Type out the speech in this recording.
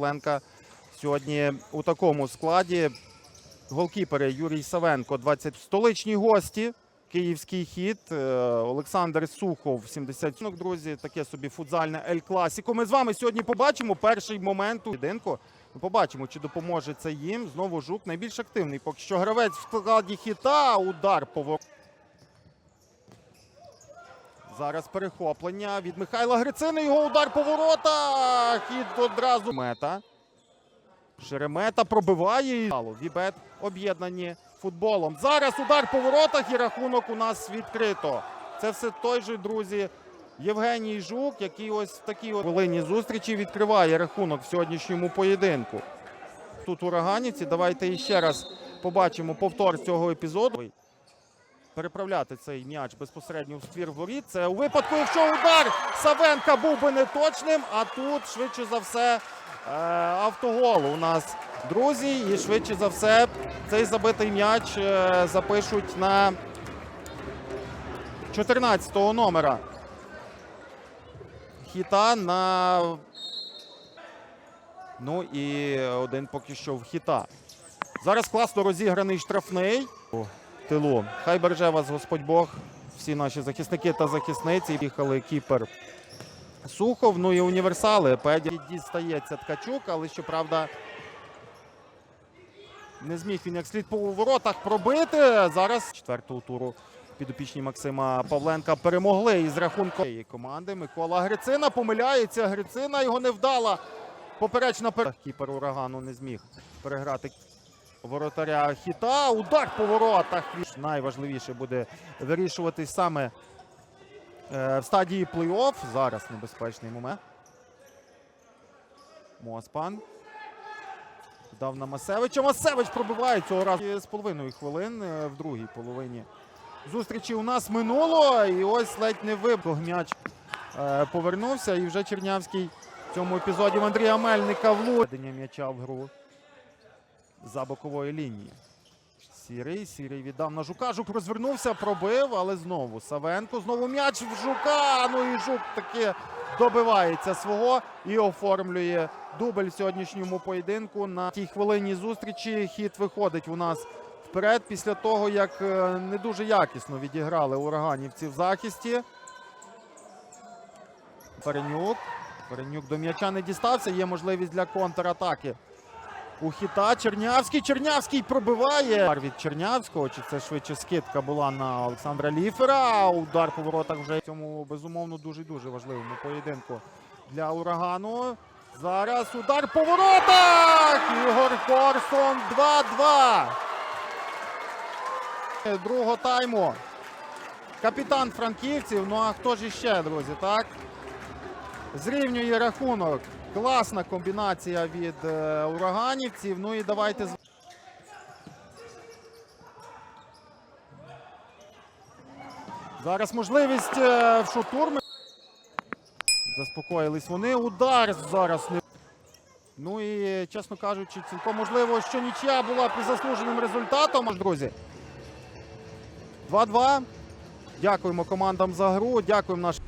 Павленка сьогодні у такому складі. Голкіпери Юрій Савенко, 20 столичні гості. Київський хід, е, Олександр Сухов, 70. Ну, Друзі, таке собі футзальне Ель Класіко. Ми з вами сьогодні побачимо перший момент у поєдинку. Ми побачимо, чи допоможе це їм. Знову жук найбільш активний. Поки що гравець в складі хіта. Удар по Зараз перехоплення від Михайла Грицини. Його удар по воротах. І одразу мета. Шеремета пробиває. Вібет об'єднані футболом. Зараз удар по воротах і рахунок у нас відкрито. Це все той же, друзі, Євгеній Жук, який ось в такій хвилині зустрічі відкриває рахунок в сьогоднішньому поєдинку. Тут ураганівці. Давайте іще раз побачимо повтор цього епізоду. Переправляти цей м'яч безпосередньо в ствір воріт. Це у випадку, якщо удар Савенка був би неточним, а тут швидше за все е, автогол у нас друзі. І швидше за все цей забитий м'яч е, запишуть на 14-го номера. Хіта на. Ну і один поки що в хіта. Зараз класно розіграний штрафний. Тилу. Хай береже вас Господь Бог. Всі наші захисники та захисниці. Їхали кіпер Сухов. Ну і універсали. Педі дістається Ткачук, але щоправда. Не зміг він як слід по воротах пробити. Зараз четвертого туру підопічні Максима Павленка перемогли із рахунком команди. Микола Грицина помиляється. Грицина його не вдала. Поперечна пер... Кіпер урагану не зміг переграти воротаря хіта. Удар по воротах. Найважливіше буде вирішуватись саме е, в стадії плей-офф. Зараз небезпечний момент. Моспан. Дав на Масевича. Масевич пробиває цього разу з половиною хвилин е, в другій половині. Зустрічі у нас минуло. І ось ледь не вибух м'яч е, повернувся. І вже Чернявський в цьому епізоді в Андрія Мельника влучення м'яча в гру за бокової лінії. Сірий, сірий віддав на жука. Жук розвернувся, пробив, але знову Савенко. Знову м'яч в жука. Ну і жук таки добивається свого і оформлює дубль в сьогоднішньому поєдинку. На тій хвилині зустрічі хід виходить у нас вперед після того, як е, не дуже якісно відіграли ураганівці в захисті. Перенюк. Перенюк до м'яча не дістався. Є можливість для контратаки. У хіта Чернявський. Чернявський пробиває. Удар від Чернявського. Чи це швидше скидка була на Олександра Ліфера? Удар по воротах вже цьому безумовно дуже-дуже важливому поєдинку для урагану. Зараз удар по воротах! Ігор Корсон 2-2. Другого тайму. Капітан франківців. Ну а хто ж іще, друзі, так? Зрівнює рахунок. Класна комбінація від е, ураганівців. Ну і давайте Зараз можливість е, в шутурми. Заспокоїлись вони. Удар зараз не. Ну і, чесно кажучи, цілком можливо, що нічия була під заслуженим результатом. Друзі. 2-2. Дякуємо командам за гру. Дякуємо нашим.